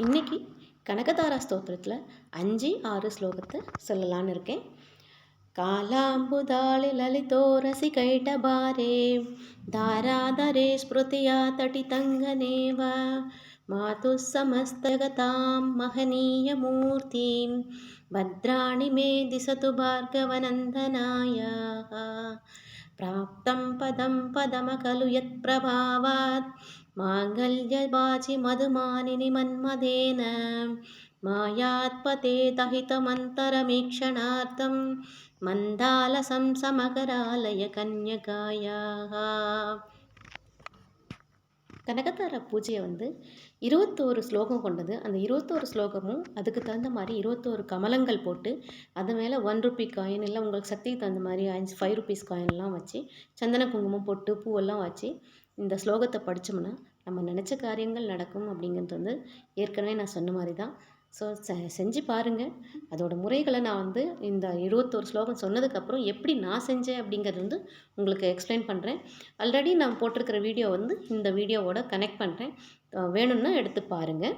இன்றைக்கி கனகதாரா ஸ்தோத்திரத்தில் அஞ்சு ஆறு ஸ்லோகத்தை சொல்லலான்னு இருக்கேன். कालाम्बुदाळि ललितोरसिकैटभारे ஸ்மிருதியா स्मृत्या तटितङ्गनेव मातुः समस्तगतां महनीयमूर्तिं। भद्राणि मे दिशतु भार्गवनन्दनायाः। प्राप्तं पदं पदमखलु यत्प्रभावात्। माङ्गल्यवाचि मधुमानिनि मन्मदेन। मायापतेतहितमन्तरमीक्षणार्थं मन्दालसं समकरालय कन्यकायाः கனகதார பூஜையை வந்து இருபத்தோரு ஸ்லோகம் கொண்டது. அந்த இருபத்தோரு ஸ்லோகமும் அதுக்கு தகுந்த மாதிரி இருபத்தோரு கமலங்கள் போட்டு அது மேலே ஒன் ருபி காயின் இல்லை உங்களுக்கு சக்திக்கு தகுந்த மாதிரி அஞ்சு ஃபைவ் ருபீஸ் காயின்லாம் வச்சு சந்தன குங்குமம் போட்டு பூவெல்லாம் வச்சு இந்த ஸ்லோகத்தை படித்தோம்னா நம்ம நினச்ச காரியங்கள் நடக்கும் அப்படிங்கிறது வந்து ஏற்கனவே நான் சொன்ன மாதிரி தான் ஸோ செ செஞ்சு பாருங்கள் அதோட முறைகளை நான் வந்து இந்த இருபத்தோரு ஸ்லோகம் சொன்னதுக்கப்புறம் எப்படி நான் செஞ்சேன் அப்படிங்கிறது வந்து உங்களுக்கு எக்ஸ்பிளைன் பண்ணுறேன் ஆல்ரெடி நான் போட்டிருக்கிற வீடியோ வந்து இந்த வீடியோவோட கனெக்ட் பண்ணுறேன் வேணும்னா எடுத்து பாருங்கள்